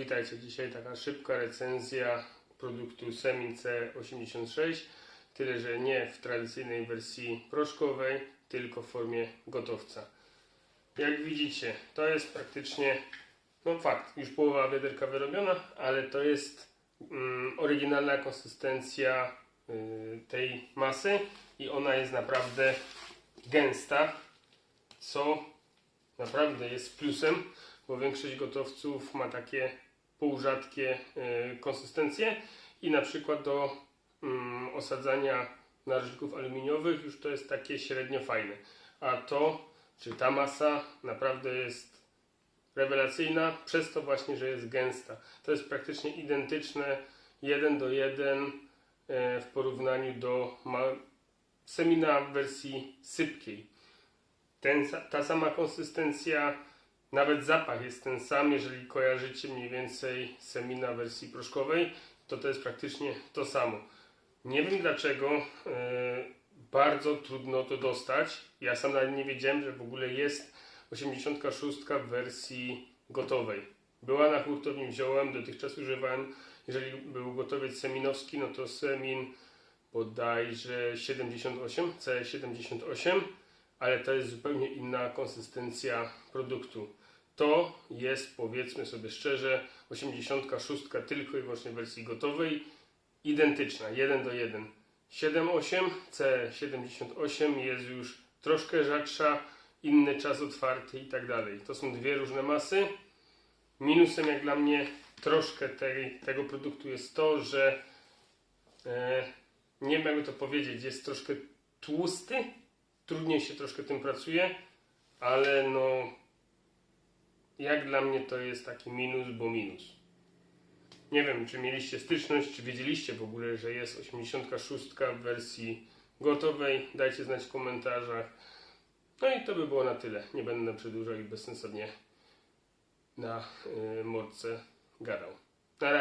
Witajcie, dzisiaj taka szybka recenzja produktu Semin C86, tyle że nie w tradycyjnej wersji proszkowej, tylko w formie gotowca. Jak widzicie, to jest praktycznie, no fakt, już połowa wiaderka wyrobiona, ale to jest mm, oryginalna konsystencja y, tej masy i ona jest naprawdę gęsta, co naprawdę jest plusem, bo większość gotowców ma takie półrzadkie y, konsystencje i na przykład do mm, osadzania narzędków aluminiowych już to jest takie średnio fajne. A to, czy ta masa naprawdę jest rewelacyjna, przez to właśnie, że jest gęsta. To jest praktycznie identyczne 1 do 1 y, w porównaniu do semina w wersji sypkiej ten, ta sama konsystencja, nawet zapach jest ten sam, jeżeli kojarzycie mniej więcej semina wersji proszkowej, to to jest praktycznie to samo. Nie wiem dlaczego, e, bardzo trudno to dostać. Ja sam nawet nie wiedziałem, że w ogóle jest 86 w wersji gotowej. Była na hurtowni, wziąłem, dotychczas używałem, jeżeli był gotowiec seminowski, no to semin bodajże 78, C78 ale to jest zupełnie inna konsystencja produktu. To jest, powiedzmy sobie szczerze, 86 tylko i wyłącznie w wersji gotowej, identyczna, 1 do 1. 7.8, C78 jest już troszkę rzadsza, inny czas otwarty i tak dalej. To są dwie różne masy. Minusem jak dla mnie troszkę tej, tego produktu jest to, że e, nie wiem to powiedzieć, jest troszkę tłusty, trudniej się troszkę tym pracuje, ale no jak dla mnie to jest taki minus, bo minus. Nie wiem, czy mieliście styczność, czy wiedzieliście w ogóle, że jest 86 w wersji gotowej. Dajcie znać w komentarzach. No i to by było na tyle. Nie będę przedłużał i bezsensownie na y, mordce gadał. Na razie.